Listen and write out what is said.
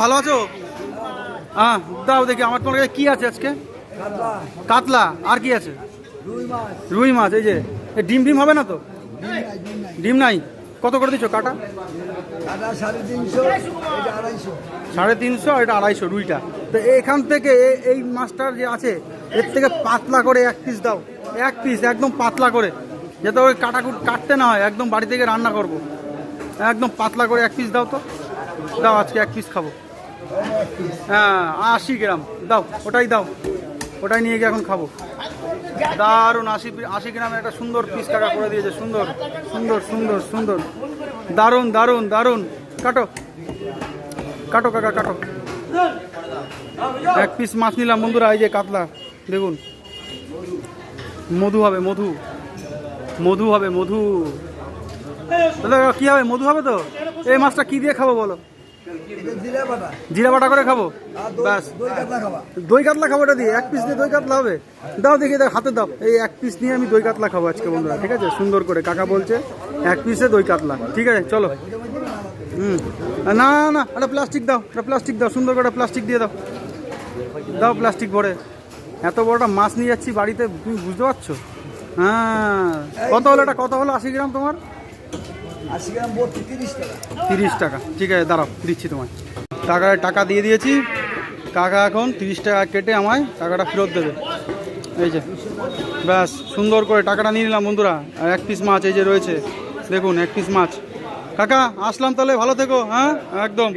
ভালো আছো? হ্যাঁ দাও দেখি, আমার তোমার কাছে কি আছে আজকে? কাতলা। আর কি আছে? রুই মাছ, এই যে। ডিম ডিম হবে না তো? ডিম নাই। কত করে দিচ্ছ কাটা? সাড়ে তিনশো আর এটা আড়াইশো, রুইটা। তো এখান থেকে এই মাছটার যে আছে, এর থেকে পাতলা করে এক পিস দাও। এক পিস একদম পাতলা করে। যাতে ওই কাটাকুট কাটতে না হয়, একদম বাড়ি থেকে রান্না করব। একদম পাতলা করে এক পিস দাও তো। দাও, আজকে এক পিস খাব। হ্যাঁ আশি গ্রাম। দাও, ওটাই দাও। ওটাই নিয়ে গিয়ে এখন খাব। দারুণ, আশি আশি গ্রামের একটা সুন্দর পিস কাটা করে দিয়েছে, সুন্দর। সুন্দর সুন্দর সুন্দর। দারুণ দারুণ দারুণ। কাটো। কাটো, কাকা, কাটো। এক পিস মাছ নিলাম বন্ধুরা, এই যে কাতলা। দেখুন। মধু হবে, মধু। মধু হবে, মধু। দাদা কি হবে, মধু হবে তো? এই মাছটা কি দিয়ে খাব বলো? জিরা বাটা। করে খাব? ব্যাস। দই কাতলা খাবা। এটা দিয়ে? এক পিস দিয়ে দই কাতলা হবে? দাও দেখি দাও হাতে দাও। এই এক পিস নিয়ে আমি দই কাতলা খাব আজকে বন্ধুরা ঠিক আছে? সুন্দর করে। কাকা বলছে এক পিসে দই কাতলা। ঠিক আছে চলো। হুম। না না না একটা প্লাস্টিক দাও একটা প্লাস্টিক দাও সুন্দর করে প্লাস্টিক দিয়ে দাও। দাও প্লাস্টিক ভরে। এত বড়টা মাছ নিয়ে যাচ্ছি বাড়িতে তুমি বুঝতে পারছ? হ্যাঁ। কত হলো এটা? কত হলো? আশি গ্রাম তোমার? আশি গ্রাম বত্রিশ তিরিশ টাকা। তিরিশ টাকা। ঠিক আছে দাঁড়াও দিচ্ছি তোমায়। টাকা টাকা দিয়ে দিয়েছি। টাকা এখন তিরিশ টাকা কেটে আমায় টাকাটা ফেরত দেবে। এই যে ব্যাস সুন্দর করে টাকাটা নিয়ে নিলাম বন্ধুরা। আর এক পিস মাছ এই যে রয়েছে। দেখুন এক পিস মাছ। কাকা আসলাম তাহলে ভালো থেকো হ্যাঁ? একদম।